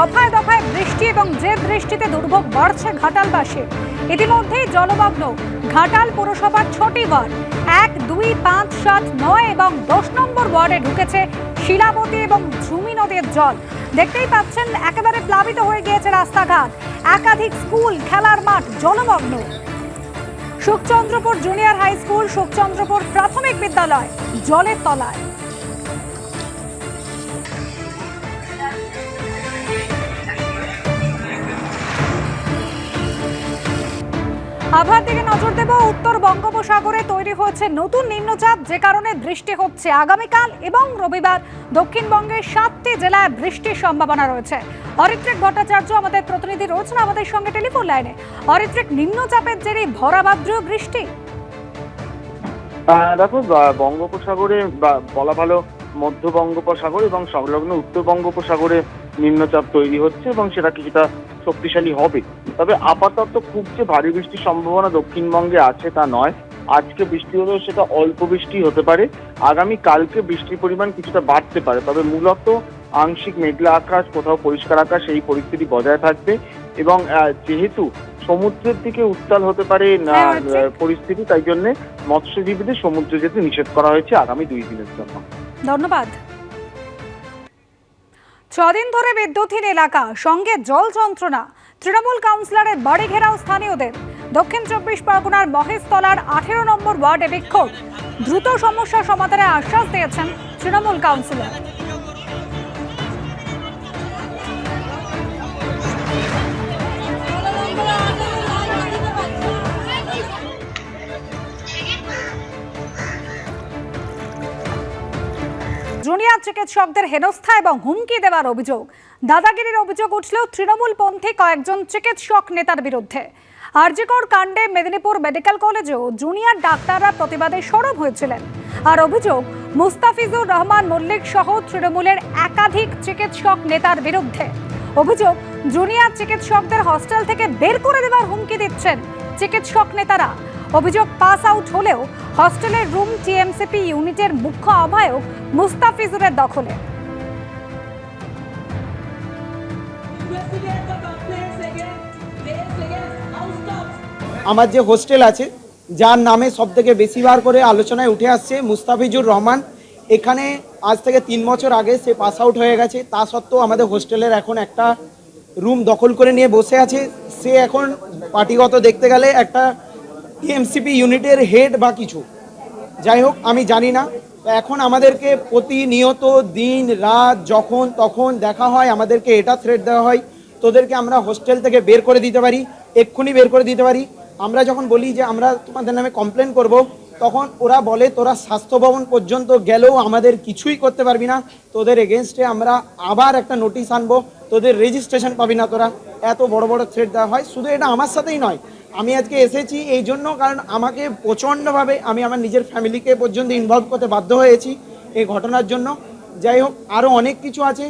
দফায় দফায় বৃষ্টি এবং যে বৃষ্টিতে দুর্ভোগ বাড়ছে ঘাটালবাসীর, ইতিমধ্যেই জলমগ্ন ঘাটাল পুরসভার ছটি ওয়ার্ড, এক, দুই, পাঁচ, সাত, নয় এবং দশ নম্বর ওয়ার্ডে ঢুকেছে শিলাবতী এবং ঝুমি নদীর জল। দেখতেই পাচ্ছেন, একেবারে প্লাবিত হয়ে গিয়েছে রাস্তাঘাট। একাধিক স্কুল, খেলার মাঠ জলমগ্ন। Sukhchandrapur junior high school, Sukhchandrapur প্রাথমিক বিদ্যালয় জলের তলায়। আবহাওয়ার দিকে নজর দেব। উত্তর বঙ্গোপসাগরে তৈরি হয়েছে নতুন নিম্নচাপ, যে কারণে বৃষ্টি হচ্ছে আগামীকাল এবং রবিবার। দক্ষিণবঙ্গের সাতটি জেলায় বৃষ্টির সম্ভাবনা রয়েছে। অরিত্রিক ভট্টাচার্য আমাদের প্রতিনিধি রয়েছেন আমাদের সঙ্গে টেলিফোন লাইনে। অরিত্রিক, নিম্নচাপের জেরে ভরাভাদ্র বৃষ্টি। দেখো বঙ্গোপসাগরে বলা ভালো মধ্য বঙ্গোপসাগর এবং সংলগ্ন উত্তর বঙ্গোপসাগরে নিম্নচাপ তৈরি হচ্ছে এবং সেটা কিছুটা শক্তিশালী হবে। তবে আপাতত খুব যে ভারী বৃষ্টির সম্ভাবনা দক্ষিণবঙ্গে আছে তা নয়। আজকে বৃষ্টি হলেও সেটা অল্প বৃষ্টি হতে পারে। আগামী কালকে বৃষ্টির পরিমাণ কিছুটা বাড়তে পারে। তবে মূলত আংশিক মেঘলা আকাশ কোথাও পরিষ্কার আকাশ এই পরিস্থিতি বজায় থাকবে। এবং যেহেতু সমুদ্রের দিকে উত্তাল হতে পারে না হ্যাঁ, পরিস্থিতি তাই জন্য মৎস্যজীবীদের সমুদ্রে যেতে নিষেধ করা হয়েছে আগামী দুই দিনের জন্য। ধন্যবাদ। ছদিন ধরে বিদ্যুৎহীন এলাকা, সঙ্গে জল যন্ত্রণা। তৃণমূল কাউন্সিলরের বাড়ি ঘেরাও স্থানীয়দের। দক্ষিণ চব্বিশ পরগনার মহেশতলার আঠেরো নম্বর ওয়ার্ডে বিক্ষোভ। দ্রুত সমস্যা সমাধানের আশ্বাস দিয়েছেন তৃণমূল কাউন্সিলর। জুনিয়র চিকিৎসকদের হেনস্থা এবং হুমকি দেওয়ার অভিযোগ। দাদাগিরির অভিযোগ উঠলেও তৃণমূলপন্থী কয়েকজন চিকিৎসক নেতার বিরুদ্ধে। আরজিকর কাণ্ডে মেদিনীপুর মেডিকেল কলেজেও জুনিয়র ডাক্তাররা প্রতিবাদে সরব হয়েছিলেন। আর অভিযোগ, মুস্তাফিজুর রহমান মল্লিক সহ তৃণমূলের একাধিক চিকিৎসক নেতার বিরুদ্ধে। অভিযোগ, জুনিয়র চিকিৎসকদের হস্টেল থেকে বের করে দেওয়ার হুমকি দিচ্ছেন চিকিৎসক নেতারা। অভিযোগ পাস আউট হলেও হস্টেলের রুম টিএমসিপি ইউনিটের মুখ্য আহ্বায়ক মুস্তাফিজুরের দখলে. আমার যে হোস্টেল আছে, যার নামে সব থেকে বেশিবার করে আলোচনায় উঠে আসছে মুস্তাফিজুর রহমান। এখানে আজ থেকে তিন বছর আগে সে পাস আউট হয়ে গেছে। তা সত্ত্বেও আমাদের হোস্টেলের এখন একটা রুম দখল করে নিয়ে বসে আছে। সে এখন পার্টিগত দেখতে গেলে একটা টিএমসিপি ইউনিটের হেড বা কিছু। যাই হোক, আমি জানি না। এখন আমাদেরকে প্রতিনিয়ত দিন, রাত, যখন তখন দেখা হয়, আমাদেরকে এটা থ্রেট দেওয়া হয়। তোদেরকে আমরা হোস্টেল থেকে বের করে দিতে পারি, এক্ষুনি বের করে দিতে পারি। আমরা যখন বলি যে আমরা তোমাদের নামে কমপ্লেন করব তখন ওরা বলে, তোরা স্বাস্থ্য ভবন পর্যন্ত গেলেও আমাদের কিছুই করতে পারবি না। তোদের এগেনস্টে আমরা আবার একটা নোটিশ আনব। তোদের রেজিস্ট্রেশন পাবি না তোরা। এত বড় বড় থ্রেট দেওয়া হয়। শুধু এটা আমার সাথেই নয়। আমি আজকে এসেছি এই জন্য কারণ আমাকে প্রচণ্ডভাবে আমি আমার নিজের ফ্যামিলিকে পর্যন্ত ইনভলভ করতে বাধ্য হয়েছি এই ঘটনার জন্য। যাই হোক আরও অনেক কিছু আছে।